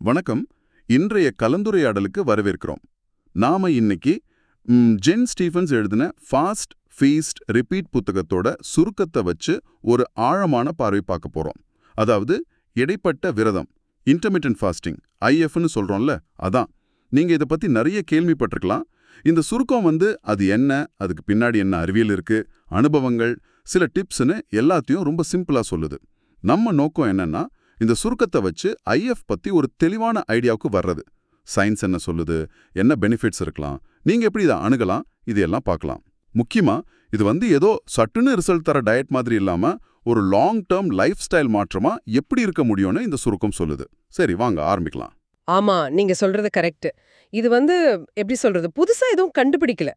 வணக்கம். இன்றைய கலந்துரையாடலுக்கு வரவேற்கிறோம். நாம இன்னைக்கு ஜென் ஸ்டீஃபன்ஸ் எழுதின ஃபாஸ்ட் ஃபீஸ்ட் ரிப்பீட் புத்தகத்தோட சுருக்கத்தை வச்சு ஒரு ஆழமான பார்வை பார்க்க போறோம். அதாவது இடைப்பட்ட விரதம் இன்டர்மீடியன்ட் ஃபாஸ்டிங் ஐஎஃப்னு சொல்றோம்ல அதான். நீங்க இதை பத்தி நிறைய கேள்விப்பட்டிருக்கலாம். இந்த சுருக்கம் வந்து அது என்ன அதுக்கு பின்னாடி என்ன அறிவியல் இருக்கு அனுபவங்கள் சில டிப்ஸ்னு எல்லாத்தையும் ரொம்ப சிம்பிளா சொல்லுது. நம்ம நோக்கம் என்னன்னா இந்த சுருக்கத்தை வச்சு ஐஎஃப் பத்தி ஒரு தெளிவான ஐடியாவுக்கு வர்றது. சயின்ஸ் என்ன சொல்லுது? என்ன பெனிஃபிட்ஸ் இருக்கலாம்? நீங்க எப்படி இதை அணுகலாம்? இதையெல்லாம் பார்க்கலாம். முக்கியமா இது வந்து ஏதோ சட்டுன்னு ரிசல்ட் தர டயட் மாதிரி இல்லாம ஒரு லாங் டேர்ம் லைஃப் ஸ்டைல் மாற்றமா எப்படி இருக்க முடியும்னு இந்த சுருக்கம் சொல்லுது. சரி வாங்க ஆரம்பிக்கலாம். ஆமா நீங்க சொல்றது கரெக்ட். இது வந்து எப்படி சொல்றது புதுசா எதுவும் கண்டுபிடிக்கல.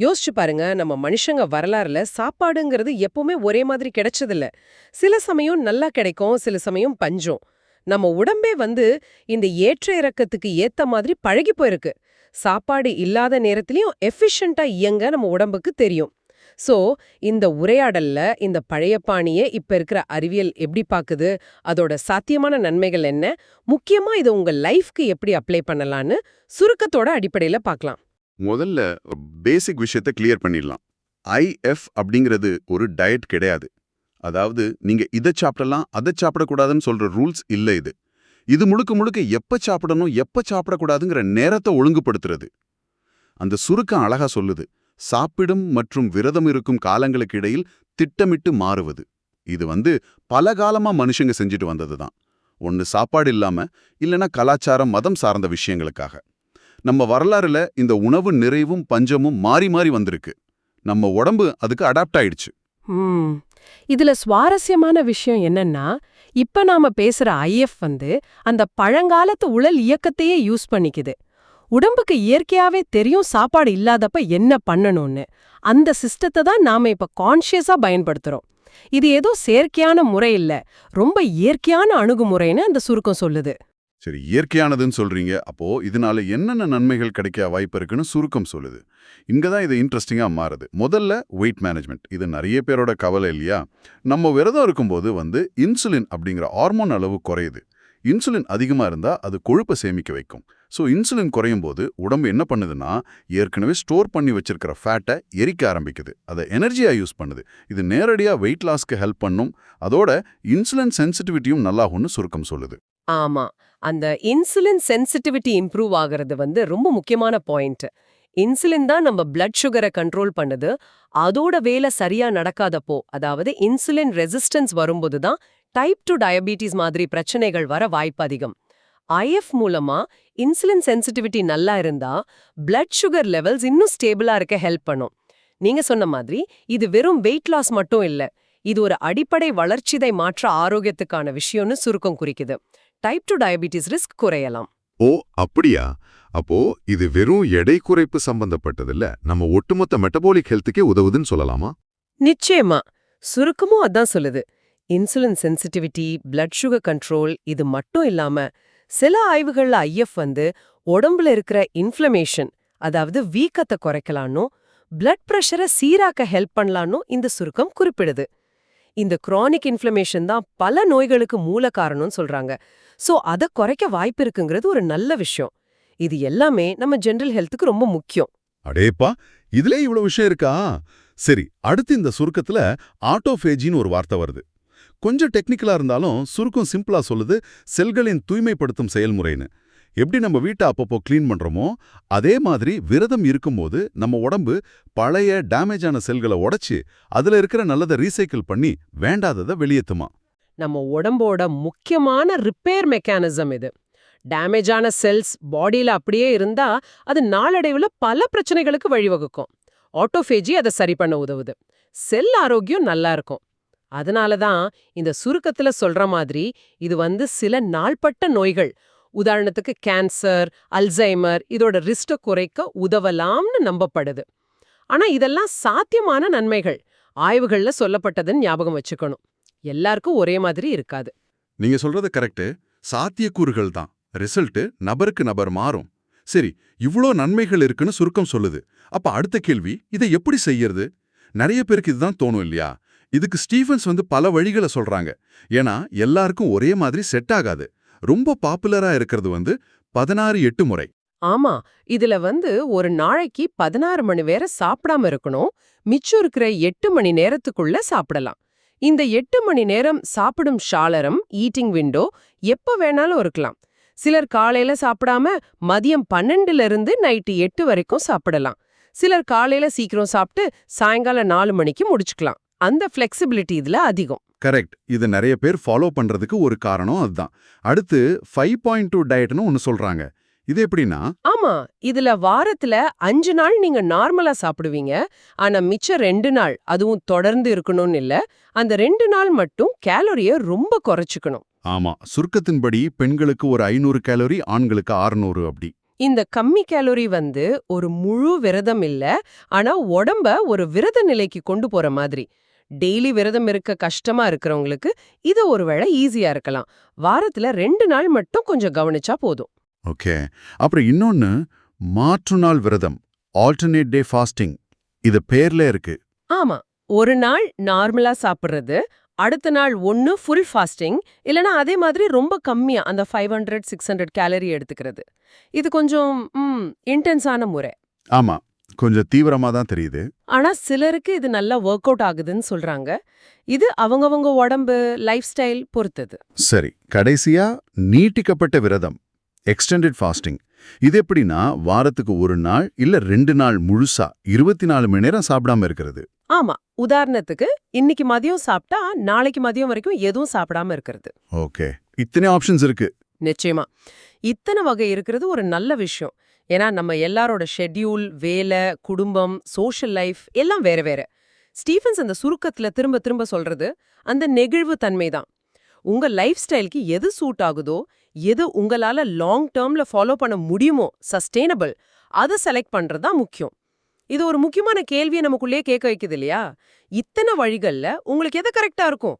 யோசிச்சு பாருங்க நம்ம மனுஷங்க வரலாறுல சாப்பாடுங்கிறது எப்பவுமே ஒரே மாதிரி கிடைச்சதில்ல. சில சமயம் நல்லா கிடைக்கும் சில சமயம் பஞ்சம். நம்ம உடம்பே வந்து இந்த ஏற்ற இறக்கத்துக்கு ஏத்த மாதிரி பழகி போயிருக்கு. சாப்பாடு இல்லாத நேரத்திலயும் எஃபிஷியண்டா இயங்க நம்ம உடம்புக்கு தெரியும். சோ இந்த உரையாடல்ல இந்த பழைய பாணியை இப்ப இருக்கிற அறிவியல் எப்படி பாக்குது? அதோட சாத்தியமான நன்மைகள் என்ன? முக்கியமா இதை உங்க லைஃப்க்கு எப்படி அப்ளை பண்ணலாம்னு சுருக்கத்தோட அடிப்படையில பார்க்கலாம் முதல்ல பேசிக் விஷயத்தை கிளியர் பண்ணிடலாம். ஐஎஃப் அப்படிங்கிறது ஒரு டயட் கிடையாது. அதாவது நீங்க இதை சாப்பிடலாம் அதை சாப்பிடக்கூடாதுன்னு சொல்ற ரூல்ஸ் இல்லை இது. இது முழுக்க முழுக்க எப்ப சாப்பிடணும் எப்ப சாப்பிடக்கூடாதுங்கிற நேரத்தை ஒழுங்குபடுத்துறது. அந்த சுருக்கம் அழகா சொல்லுது. சாப்பிடும் மற்றும் விரதம் இருக்கும் காலங்களுக்கு இடையில் திட்டமிட்டு மாறுவது. இது வந்து பல காலமா மனுஷங்க செஞ்சுட்டு வந்தது தான் ஒன்று சாப்பாடு இல்லாம இல்லனா கலாச்சாரம் மதம் சார்ந்த விஷயங்களுக்காக. நம்ம வரலாறுல இந்த உணவு நிறைவும் பஞ்சமும் மாறி மாறி வந்திருக்கு. நம்ம உடம்பு அதுக்கு அடாப்ட் ஆயிடுச்சு. இதுல சுவாரஸ்யமான விஷயம் என்னன்னா இப்ப நாம பேசுற ஐஎஃப் வந்து அந்த பழங்காலத்து உடல் இயக்கத்தையே யூஸ் பண்ணிக்குது. உடம்புக்கு இயற்கையாவே தெரியும் சாப்பாடு இல்லாதப்ப என்ன பண்ணணும்னு. அந்த சிஸ்டத்தை தான் நாம இப்ப கான்ஷியஸா பயன்படுத்துறோம். இது ஏதோ செயற்கையான முறை இல்ல. ரொம்ப இயற்கையான அணுகுமுறைன்னு அந்த சுருக்கம் சொல்லுது. சரி இயற்கையானதுன்னு சொல்றீங்க. அப்போ இதனால என்னென்ன நன்மைகள் கிடைக்க வாய்ப்பு இருக்குன்னு சுருக்கம் சொல்லுது. இங்க தான் இது இன்ட்ரெஸ்டிங்கா மாறுது. முதல்ல வெயிட் மேனேஜ்மெண்ட் இது நிறைய பேரோட கவலை இல்லையா? நம்ம விரதம் இருக்கும்போது வந்து இன்சுலின் அப்படிங்கிற ஹார்மோன் அளவு குறையுது. இன்சுலின் அதிகமா இருந்தா அது கொழுப்பை சேமிக்க வைக்கும். ஸோ இன்சுலின் குறையும் போது உடம்பு என்ன பண்ணுதுன்னா ஏற்கனவே ஸ்டோர் பண்ணி வச்சிருக்கிற ஃபேட்டை எரிக்க ஆரம்பிக்குது. அதை எனர்ஜியா யூஸ் பண்ணுது. இது நேரடியா வெயிட் லாஸ்க்கு ஹெல்ப் பண்ணும். அதோட இன்சுலின் சென்சிட்டிவிட்டியும் நல்லாகும்னு சுருக்கம் சொல்லுது. ஆமா. அந்த இன்சுலின் சென்சிட்டிவிட்டி இம்ப்ரூவ் ஆகிறது வந்து ரொம்ப முக்கியமான பாயிண்ட் இன்சுலின் தான் நம்ம பிளட் சுகரை கண்ட்ரோல் பண்ணுது. அதோட வேலை சரியா நடக்காதப்போ அதாவது இன்சுலின் ரெசிஸ்டன்ஸ் வரும்போது தான் டைப் டூ டயபெட்டிஸ் மாதிரி பிரச்சனைகள் வர வாய்ப்பு அதிகம். ஐஎஃப் மூலமா இன்சுலின் சென்சிட்டிவிட்டி நல்லா இருந்தா பிளட் சுகர் லெவல்ஸ் இன்னும் ஸ்டேபிளா இருக்க ஹெல்ப் பண்ணும். நீங்க சொன்ன மாதிரி இது வெறும் வெயிட் லாஸ் மட்டும் இல்ல இது ஒரு அடிப்படை வளர்ச்சிதை மாற்ற ஆரோக்கியத்துக்கான விஷயம்னு சுருக்கம் குறிக்குது. டைப் டூ டயபெட்டிஸ் ரிஸ்க் குறையலாம். ஓ அப்படியா? அப்போ இது வெறும் எடை குறைப்பு சம்பந்தப்பட்டதில்ல நம்ம ஒட்டுமொத்த மெட்டபாலிக் ஹெல்த்துக்கே உதவுதுன்னு சொல்லலாமா? நிச்சயமா. சுருக்கமும் அதான் சொல்லுது. Insulin sensitivity blood sugar control இது மட்டும் இல்லாம சில ஆய்வுகள்ல ஐஎஃப் வந்து உடம்புல இருக்கிற இன்ஃப்ளமேஷன் அதாவது வீக்கத்தை குறைக்கலான்னும் பிளட் ப்ரெஷரை சீராக்க ஹெல்ப் பண்ணலான்னும் இந்த சுருக்கம் குறிப்பிடுது. இந்த குரானிக் இன்ஃப்ளமேஷன் தான் பல நோய்களுக்கு மூல காரணம்னு சொல்றாங்க. சோ அதை குறைக்க வாய்ப்பு இருக்குங்கிறது ஒரு நல்ல விஷயம். இது எல்லாமே நம்ம ஜென்ரல் ஹெல்த்துக்கு ரொம்ப முக்கியம். அடேப்பா இதுல இவ்வளவு விஷயம் இருக்கா? சரி அடுத்து இந்த சுருக்கத்துல ஆட்டோஃபேஜின்னு ஒரு வார்த்தை வருது. கொஞ்சம் டெக்னிக்கலா இருந்தாலும் சுருக்கம் சிம்பிளா சொல்லுது செல்களின் தூய்மைப்படுத்தும் செயல்முறைன்னு. எப்படி நம்ம வீட்டை அப்பப்போ க்ளீன் பண்றோமோ அதே மாதிரி விரதம் இருக்கும்போது நம்ம உடம்பு பழைய டேமேஜான செல்களை உடைச்சு அதுல இருக்கிற நல்லதை ரீசைக்கிள் பண்ணி வேண்டாததை வெளியேத்துமா? நம்ம உடம்போட முக்கியமான ரிப்பேர் மெக்கானிசம் இது. டேமேஜான செல்ஸ் பாடியில அப்படியே இருந்தா அது நாளடைவுல பல பிரச்சனைகளுக்கு வழிவகுக்கும். ஆட்டோஃபேஜி அதை சரி பண்ண உதவுது. செல் ஆரோக்கியம் நல்லா இருக்கும். அதனால தான் இந்த சுருக்கத்துல சொல்ற மாதிரி இது வந்து சில நாள்பட்ட நோய்கள். உதாரணத்துக்கு கேன்சர் அல்சைமர் இதோட ரிஸ்ட குறைக்க உதவலாம்னு நம்பப்படுது. ஆனா இதெல்லாம் சாத்தியமான நன்மைகள். ஆய்வுகள்ல சொல்லப்பட்டதுன்னு ஞாபகம் வச்சுக்கணும். எல்லாருக்கும் ஒரே மாதிரி இருக்காது. நீங்க சொல்றது கரெக்ட் சாத்தியக்கூறுகள் தான். ரிசல்ட் நபருக்கு நபர் மாறும். சரி இவ்ளோ நன்மைகள் இருக்குன்னு சுருக்கம் சொல்லுது. அப்ப அடுத்த கேள்வி இதை எப்படி செய்யறது? நிறைய பேருக்கு இதுதான் தோணும் இல்லையா? இதுக்கு ஸ்டீஃபன்ஸ் வந்து பல வழிகளை சொல்றாங்க. ஏன்னா எல்லாருக்கும் ஒரே மாதிரி செட் ஆகாது. ரொம்ப பாப்புலரா இருக்கிறது வந்து பதினாறு எட்டு முறை. ஆமா இதுல வந்து ஒரு நாளைக்கு பதினாறு மணி வேற சாப்பிடாம இருக்கணும். மிச்சம் இருக்கிற எட்டு மணி நேரத்துக்குள்ள சாப்பிடலாம். இந்த எட்டு மணி நேரம் சாப்பிடும் ஷாலரம் ஈட்டிங் விண்டோ எப்ப வேணாலும் இருக்கலாம். சிலர் காலையில சாப்பிடாம மதியம் பன்னெண்டுல இருந்து நைட்டு எட்டு வரைக்கும் சாப்பிடலாம். சிலர் காலையில சீக்கிரம் சாப்பிட்டு சாயங்காலம் நாலு மணிக்கு முடிச்சுக்கலாம். அந்த ஃபிளெக்சிபிலிட்டி இதுல அதிகம். கரெக்ட் இது நிறைய பேர் ஃபாலோ பண்றதுக்கு ஒரு காரணம் அதுதான். அடுத்து ஃபைவ் பாயிண்ட் டூ டயட்னு ஒன்னு சொல்றாங்க. இது எப்படின்னா? ஆமா. இதுல வாரத்துல அஞ்சு நாள் நீங்க நார்மலா சாப்பிடுவீங்க. ஆனா மிச்சம் ரெண்டு நாள் அதுவும் தொடர்ந்து இருக்கணும்னு இல்ல. அந்த ரெண்டு நாள் மட்டும் கேலரிய ரொம்ப குறைச்சுக்கணும். ஆமா. சுருக்கத்தின்படி பெண்களுக்கு ஒரு ஐநூறு கேலரி ஆண்களுக்கு 600 அப்படி. இந்த கம்மி கேலரி வந்து ஒரு முழு விரதம் இல்ல. ஆனா உடம்ப ஒரு விரத நிலைக்கு கொண்டு போற மாதிரி. டெய்லி விரதம் இருக்க கஷ்டமா இருக்கிறவங்களுக்கு இது ஒருவேளை ஈஸியா இருக்கலாம். வாரத்துல ரெண்டு நாள் மட்டும் கொஞ்சம் கவனிச்சா போதும். ஓகே. அப்புறம் இன்னொன்னு மாற்று நாள் விரதம் ஆல்டர்னேட் டே ஃபாஸ்டிங் இது பேர்ல இருக்கு. ஆமா. ஒரு நாள் நார்மலா சாப்பிடுறது அடுத்த நாள் ஒன்னு ஃபுல் ஃபாஸ்டிங் இல்லனா அதே மாதிரி ரொம்ப கம்மியா அந்த five hundred six hundred calorie எடுத்துக்கிறது. இது கொஞ்சம் இன்டென்ஸான முறை. ஆமா. கொஞ்சம் தீவிரமா தான் தெரியுது. ஆனா சிலருக்கு இது நல்லா ஒர்க் அவுட் ஆகுதுன்னு சொல்றாங்க. இது அவங்கவங்க உடம்பு லைஃப் ஸ்டைல் பொறுத்தது. சரி கடைசியா நீட்டிக்கப்பட்ட விரதம் எக்ஸ்டெண்டட் ஃபாஸ்டிங் இது எப்படின்னா வாரத்துக்கு ஒரு நாள் இல்ல ரெண்டு நாள் முழுசா இருபத்தி நாலு மணி நேரம் சாப்பிடாம இருக்கிறது. ஆமா உதாரணத்துக்கு இன்னைக்கு மதியம் சாப்பிட்டா நாளைக்கு மதியம் வரைக்கும் எதுவும் சாப்பிடாம இருக்கிறது. ஓகே இத்தனை ஆப்ஷன்ஸ் இருக்கு. நிச்சயமா. இத்தனை வகை இருக்கிறது ஒரு நல்ல விஷயம். ஏன்னா நம்ம எல்லாரோட ஷெட்யூல் வேலை குடும்பம் சோஷியல் லைஃப் எல்லாம் வேற வேற. ஸ்டீஃபன்ஸ் அந்த சுருக்கத்துல திரும்ப திரும்ப சொல்றது அந்த நெகிழ்வு தன்மை தான். உங்க லைஃப் ஸ்டைலுக்கு எது சூட் ஆகுதோ எது உங்களால லாங் டேர்ம்ல ஃபாலோ பண்ண முடியுமோ சஸ்டெயினபிள் அதை செலக்ட் பண்றது தான் முக்கியம். இது ஒரு முக்கியமான கேள்வியை நமக்குள்ளேயே கேட்க வைக்குது இல்லையா? இத்தனை வழிகள்ல உங்களுக்கு எது கரெக்டா இருக்கும்?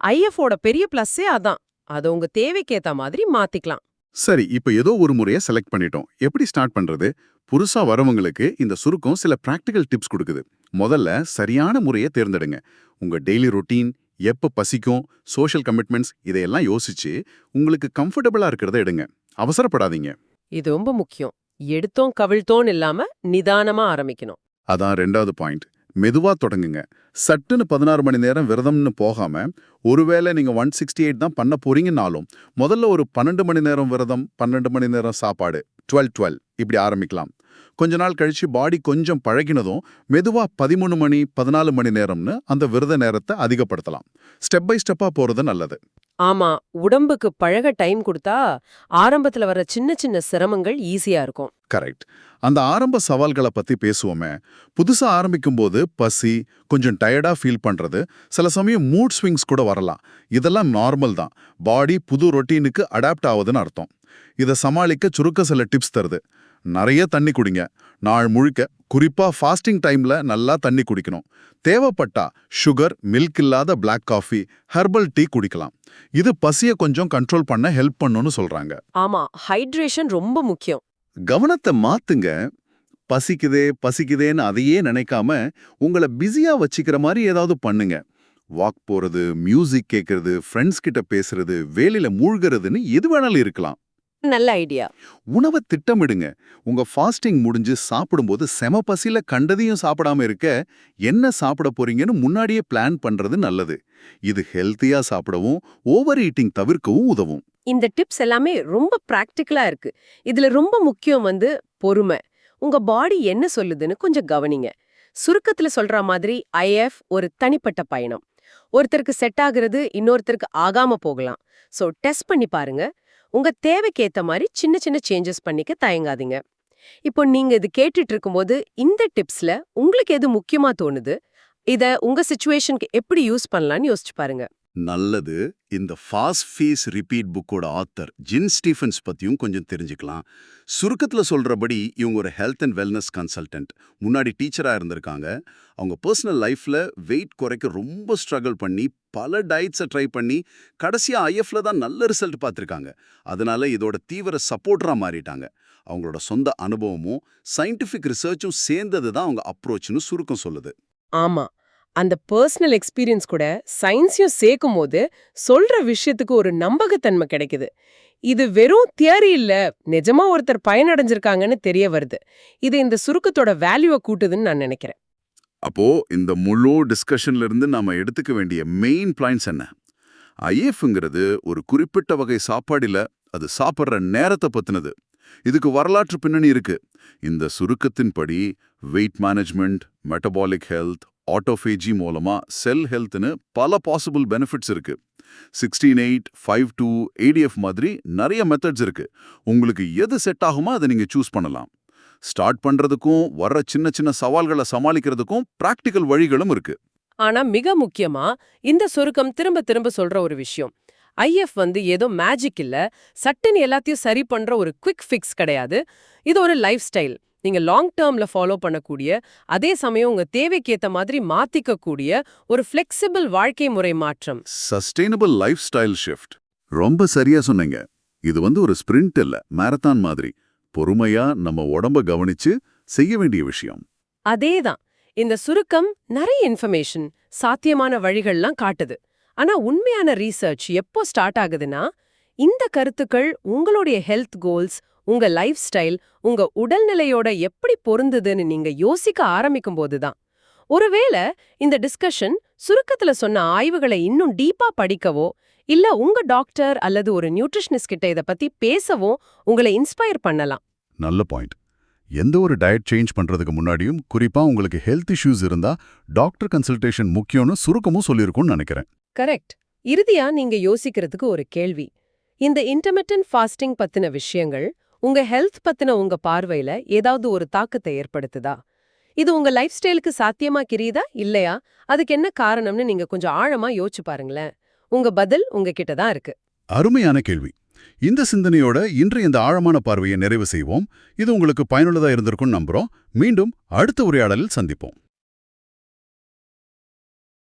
ஐஎஃப்ஓட பெரிய பிளஸ்ஸே அதான். அதை உங்க தேவைக்கேத்த மாதிரி மாத்திக்கலாம். சரி இப்ப ஏதோ ஒரு முறையை செலக்ட் பண்ணிட்டோம். எப்படி ஸ்டார்ட் பண்றது? புதுசா வரவங்களுக்கு இந்த சுருக்கம் சில பிராக்டிக்கல் டிப்ஸ் கொடுக்குது. முதல்ல சரியான முறையை தேர்ந்தெடுங்க. உங்க டெய்லி ரொட்டீன் எப்ப பசிக்கும் சோஷியல் கமிட்மெண்ட்ஸ் இதையெல்லாம் யோசிச்சு உங்களுக்கு கம்ஃபர்டபுளா இருக்கிறத எடுங்க. அவசரப்படாதீங்க. இது ரொம்ப முக்கியம். எடுத்தோம் கவிழ்த்தோம் இல்லாம நிதானமா ஆரம்பிக்கணும். அதான் ரெண்டாவது பாயிண்ட் மெதுவா தொடங்குங்க. சட்டுன்னு பதினாறு மணி நேரம் விரதம்னு போகாம ஒருவேளை நீங்க ஒன் சிக்ஸ்டி எயிட் தான் பண்ண போறீங்கனாலும் முதல்ல ஒரு பன்னெண்டு மணி நேரம் விரதம் பன்னெண்டு மணி நேரம் சாப்பாடு டுவெல் டுவெல் இப்படி ஆரம்பிக்கலாம். கொஞ்ச நாள் கழிச்சு பாடி கொஞ்சம் பழகினதும் மெதுவா பதிமூணு மணி பதினாலு மணி நேரம்னு அந்த விரத நேரத்தை அதிகப்படுத்தலாம். ஸ்டெப் பை ஸ்டெப்பா போறது நல்லது. ஆமா உடம்புக்கு பழக டைம் கொடுத்தா ஆரம்பத்துல வர சின்ன சின்ன சிரமங்கள் ஈஸியா இருக்கும். கரெக்ட். அந்த ஆரம்ப சவால்களை பத்தி பேசுவோமே. புதுசா ஆரம்பிக்கும் போது பசி கொஞ்சம் டயர்டா ஃபீல் பண்றது சில சமயம் மூட் ஸ்விங்ஸ் கூட வரலாம். இதெல்லாம் நார்மல் தான். பாடி புது ரொட்டீனுக்கு அடாப்ட் ஆகுதுன்னு அர்த்தம். இதை சமாளிக்க சுருக்க சில டிப்ஸ் தருது. நிறைய தண்ணி குடிங்க. நாள் முழுக்க குறிப்பா ஃபாஸ்டிங் டைம்ல நல்லா தண்ணி குடிக்கணும். தேவைப்பட்டா சுகர் மில்க் இல்லாத பிளாக் காஃபி ஹெர்பல் டீ குடிக்கலாம். இது பசியை கொஞ்சம் கண்ட்ரோல் பண்ண ஹெல்ப் பண்ணுன்னு சொல்றாங்க. ஆமா ஹைட்ரேஷன் ரொம்ப முக்கியம். கவனத்தை மாத்துங்க. பசிக்குதே பசிக்குதேன்னு அதையே நினைக்காம உங்களை பிஸியா வச்சுக்கிற மாதிரி ஏதாவது பண்ணுங்க. வாக் போறது மியூசிக் கேட்கறது ஃப்ரெண்ட்ஸ் கிட்ட பேசுறது வேலையில மூழ்கிறதுன்னு எது வேணாலும் இருக்கலாம். நல்ல ஐடியா உணவை திட்டமிடுங்க. உங்க ஃபாஸ்டிங் முடிஞ்சு சாப்பிடும்போது செம பசியில கண்டதையும் சாப்பிடாம இருக்க என்ன சாப்பிட போறீங்கன்னு முன்னாடியே பிளான் பண்றது நல்லது. இது ஹெல்த்தியா சாப்பிடவும் ஓவர் ஈட்டிங் தவிர்க்கவும் உதவும். இந்த டிப்ஸ் எல்லாமே ரொம்ப பிராக்டிக்கலா இருக்கு. இதுல ரொம்ப முக்கியம் வந்து பொறுமை. உங்க பாடி என்ன சொல்லுதுன்னு கொஞ்சம் கவனிங்க. சுருக்கத்துல சொல்ற மாதிரி ஐஎஃப் ஒரு தனிப்பட்ட பயணம். ஒருத்தருக்கு செட் ஆகுறது இன்னொருத்தருக்கு ஆகாம போகலாம். சோ டெஸ்ட் பண்ணி பாருங்க. உங்க தேவைக்கேத்த மாதிரி சின்ன சின்ன சேஞ்சஸ் பண்ணிக்க தயங்காதீங்க. இப்போ நீங்க இது கேட்டுட்டு இருக்கும்போது இந்த டிப்ஸ்ல உங்களுக்கு எது முக்கியமா தோணுது? இத உங்க சுச்சுவேஷனுக்கு எப்படி யூஸ் பண்ணலாம்னு யோசிச்சு பாருங்க. நல்லது. இந்த ஃபாஸ்ட் ஃபீஸ் ரிப்பீட் புக்கோட ஆத்தர் ஜின் ஸ்டீஃபன்ஸ் பத்தியும் கொஞ்சம் தெரிஞ்சுக்கலாம். சுருக்கத்துல சொல்றபடி இவங்க ஒரு ஹெல்த் அண்ட் வெல்னஸ் கன்சல்டன்ட் முன்னாடி டீச்சரா இருந்திருக்காங்க. அவங்க பர்சனல் லைஃப்ல வெயிட் குறைக்க ரொம்ப ஸ்ட்ரகிள் பண்ணி பல டயட்ஸை ட்ரை பண்ணி கடைசியா ஐஎஃப்ல தான் நல்ல ரிசல்ட் பார்த்துருக்காங்க. அதனால இதோட தீவிர சப்போர்ட்டரா மாறிட்டாங்க. அவங்களோட சொந்த அனுபவமும் சயின்டிஃபிக் ரிசர்ச்சும் சேர்ந்தது தான் அவங்க அப்ரோச்னு சுருக்கம் சொல்லுது. ஆமா. அந்த பர்சனல் எக்ஸ்பீரியன்ஸ் கூட சயின்ஸையும் சேர்க்கும் போது சொல்ற விஷயத்துக்கு ஒரு நம்பகத்தன்மை கிடைக்குது. இது வெறும் தியரி இல்ல நிஜமா ஒருத்தர் பயனடைஞ்சிருக்காங்கன்னு தெரிய வருது. இது இந்த சுருக்கத்தோட வேல்யூவை கூட்டுதுன்னு நான் நினைக்கிறேன். அப்போ இந்த முழு டிஸ்கஷன்ல இருந்து நாம எடுத்துக்க வேண்டிய மெயின் பிளான்ஸ் என்ன? ஐஎஃப்ங்கிறது ஒரு குறிப்பிட்ட வகை சாப்பாடில் அது சாப்பிடுற நேரத்தை பத்தினது. இதுக்கு வரலாற்று பின்னணி இருக்கு. இந்த சுருக்கத்தின்படி weight management metabolic health autophagy மூலமா செல் ஹெல்த்னு பல பாசிபிள் பெனிஃபிட்ஸ் இருக்கு. Sixteen eight five two ADF மாதிரி நிறைய மெத்தட்ஸ் இருக்கு. உங்களுக்கு எது செட் ஆகுமோ அதை நீங்க சூஸ் பண்ணலாம். ஸ்டார்ட் பண்றதுக்கும் வர்ற சின்ன சின்ன சவால்களை சமாளிக்கிறதுக்கும் பிராக்டிக்கல் வழிகளும் இருக்கு. ஆனா மிக முக்கியமா இந்த சுருக்கம் திரும்ப திரும்ப சொல்ற ஒரு விஷயம். ஐஎஃப் வந்து ஏதோ மேஜிக் இல்ல சட்டுன்னு எல்லாத்தையும் சரி பண்ற ஒரு குவிக் ஃபிக்ஸ் கிடையாது. இது ஒரு லைஃப் ஸ்டைல் நீங்க லாங் டேர்ம்ல ஃபாலோ பண்ணக்கூடிய அதே சமயம் உங்க தேவைக்கேத்த மாதிரி மாத்திக்க கூடிய ஒரு ஃபிளெக்சிபிள் வாழ்க்கை முறை மாற்றம். சஸ்டைனபிள் லைஃப் ஸ்டைல் ஷிஃப்ட் ரொம்ப சரியா சொன்னீங்க. இது வந்து ஒரு ஸ்பிரிண்ட் இல்ல மேரத்தான் மாதிரி. பொறுமையா நம்ம உடம்ப கவனிச்சு செய்ய வேண்டிய விஷயம். அதேதான். இந்த சுருக்கம் நிறைய இன்ஃபர்மேஷன் சாத்தியமான வழிகள்லாம் காட்டுது. ஆனா உண்மையான ரீசர்ச் எப்போ ஸ்டார்ட் ஆகுதுன்னா இந்த கருத்துக்கள் உங்களுடைய ஹெல்த் கோல்ஸ் உங்க லைஃப் ஸ்டைல் உங்க உடல்நிலையோட எப்படி பொருந்துதுன்னு நீங்க யோசிக்க ஆரம்பிக்கும் போதுதான் ஒருவேளை இந்த டிஸ்கஷன் சுருக்கத்துல சொன்ன ஆய்வுகளை இன்னும் டீப்பா படிக்கவோ இல்ல உங்க டாக்டர் அல்லது ஒரு நியூட்ரிஷனிஸ்ட் கிட்ட இத பத்தி பேசவோ உங்களை இன்ஸ்பயர் பண்ணலாம். நல்ல பாயிண்ட். எந்த ஒரு டயட் சேஞ்ச் பண்றதுக்கு முன்னாடியும் குறிப்பா உங்களுக்கு ஹெல்த் இஷ்யூஸ் இருந்தா டாக்டர் கன்சல்டேஷன் முக்கியம்னு சுருக்கமும் சொல்லியிருக்கும்னு நினைக்கிறேன். கரெக்ட். இறுதியா நீங்க யோசிக்கிறதுக்கு ஒரு கேள்வி. இந்த இன்டர்மிட்டன்ட் ஃபாஸ்டிங் பத்தின விஷயங்கள் உங்க ஹெல்த் பத்தின உங்க பார்வையில ஏதாவது ஒரு தாக்கத்தை ஏற்படுத்துதா? இது உங்க லைஃப் ஸ்டைலுக்கு சாத்தியமா கிரியுதா? இல்லையா? அதுக்கு என்ன காரணம்னு நீங்க கொஞ்சம் ஆழமா யோசிச்சு பாருங்களேன். உங்க பதில் உங்ககிட்ட தான் இருக்கு. அருமையான கேள்வி. இந்த சிந்தனையோட இன்று இந்த ஆழமான பார்வையை நிறைவு செய்வோம். இது உங்களுக்கு பயனுள்ளதா இருந்திருக்கும்னு நம்புறோம். மீண்டும் அடுத்த உரையாடலில் சந்திப்போம்.